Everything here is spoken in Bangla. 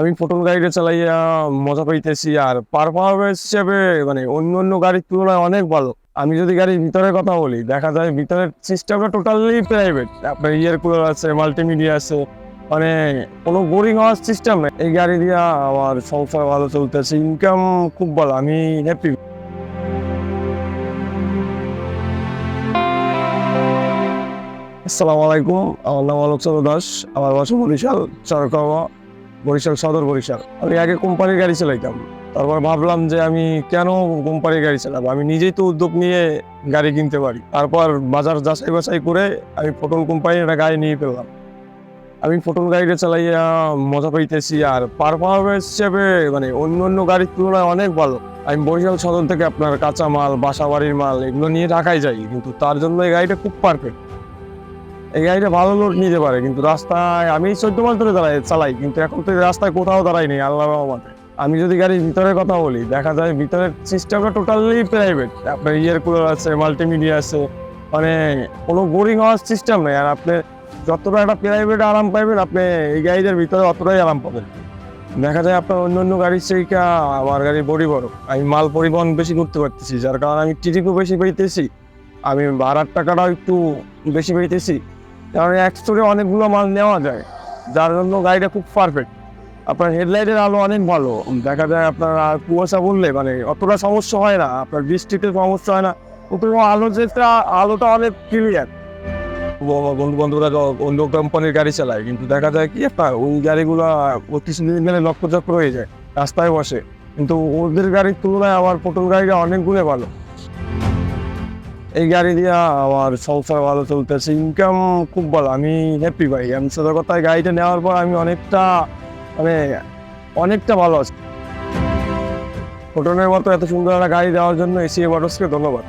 আমি পটল গাড়িটা চালাইয়া মজা পাইতেছি আর পারফরমেন্স হিসেবে মানে অন্য অন্য গাড়ির তুলনায় অনেক ভালো। আমি যদি গাড়ির ভিতরের কথা বলি, দেখা যায় ভিতরের সিস্টেমটা টোটালি প্রাইভেট আপনার ইয়ার কুলার আছে মাল্টিমিডিয়া আছে মানে কোনো বোরিং হওয়ার সিস্টেম নেই। এই গাড়ি দিয়ে আমার সংসার ভালো চলতেছে ইনকাম খুব ভালো, আমি হ্যাপি আসসালামু আলাইকুম, আমার নাম আলোক চন্দ্র দাস, আমার বাসা বরিশাল, চরকাওয়া। বরিশাল, সদর বরিশাল। আমি আগে কোম্পানির গাড়ি চালাইতাম। তারপর ভাবলাম যে আমি কেন কোম্পানির গাড়ি চালাবো? আমি নিজেই তো উদ্যোগ নিয়ে গাড়ি কিনতে পারি। তারপর বাজার যাচাই বাছাই করে আমি পটল কোম্পানির একটা গাড়ি নিয়ে পেলাম আমি পটল গাড়িটা চালাইয়া মজা পাইতেছি আর পারফরমেন্স হিসেবে মানে অন্য অন্য গাড়ির তুলনায় অনেক ভালো। আমি বরিশাল সদর থেকে আপনার কাঁচা মাল বাসা বাড়ির মাল এগুলো নিয়ে ঢাকায় যাই, কিন্তু তার জন্য এই গাড়িটা খুব পারফেক্ট এই গাড়িটা ভালো লোড নিতে পারে, কিন্তু রাস্তায় আমি চোদ্দ মাস ধরে দাঁড়াই চালাই, কিন্তু এখন তো রাস্তায় কোথাও দাঁড়াই নেই আল্লাহ রহমতে। আমি যদি গাড়ির ভিতরের কথা বলি, দেখা যায় ভিতরের সিস্টেমটা টোটালি প্রাইভেট আপনার ইয়ার কুলার আছে মাল্টিমিডিয়া আছে মানে কোনো বোরিং হওয়ার সিস্টেম নেই। আর আপনি যতটা একটা প্রাইভেট আরাম পাইবেন, আপনি এই গাড়িটার ভিতরে অতটাই আরাম পাবেন। দেখা যায় আপনার অন্য অন্য গাড়ির থেকে আমার গাড়ি বড়ি বড়। আমি মাল পরিবহন বেশি করতে পারতেছি, যার কারণে আমি টিটিকও বেশি পাইতেছি। আমি ভাড়ার টাকাটাও একটু বেশি পাইতেছি। কারণ এক স্টোরে অনেকগুলো মাল নেওয়া যায়। যার জন্য গাড়িটা খুব পারফেক্ট আপনার হেডলাইটের আলো অনেক ভালো। দেখা যায় আপনার কুয়াশা বললে মানে অতটা সমস্যা হয় না। আপনার বৃষ্টিতে সমস্যা হয় না। উপরে আলো যেটা, আলোটা অনেক ক্লিয়ার বন্ধু বান্ধবরা অন্য কোম্পানির গাড়ি চালায়। কিন্তু দেখা যায় কি আপনার ওই গাড়িগুলো কিছুদিন গেলে লক্ষ চক্র হয়ে যায়। রাস্তায় বসে। কিন্তু ওদের গাড়ির তুলনায় আমার পটল গাড়িটা অনেক গুণে ভালো। এই গাড়ি দিয়ে আমার সংসার ভালো চলতেছে ইনকাম খুব ভালো। আমি হ্যাপি ভাই। আমি সদর কথা গাড়িটা নেওয়ার পর আমি অনেকটা মানে অনেকটা ভালো আছি। ফোটনের মতো এত সুন্দর একটা গাড়ি দেওয়ার জন্য এসিএ বাটসকে ধন্যবাদ।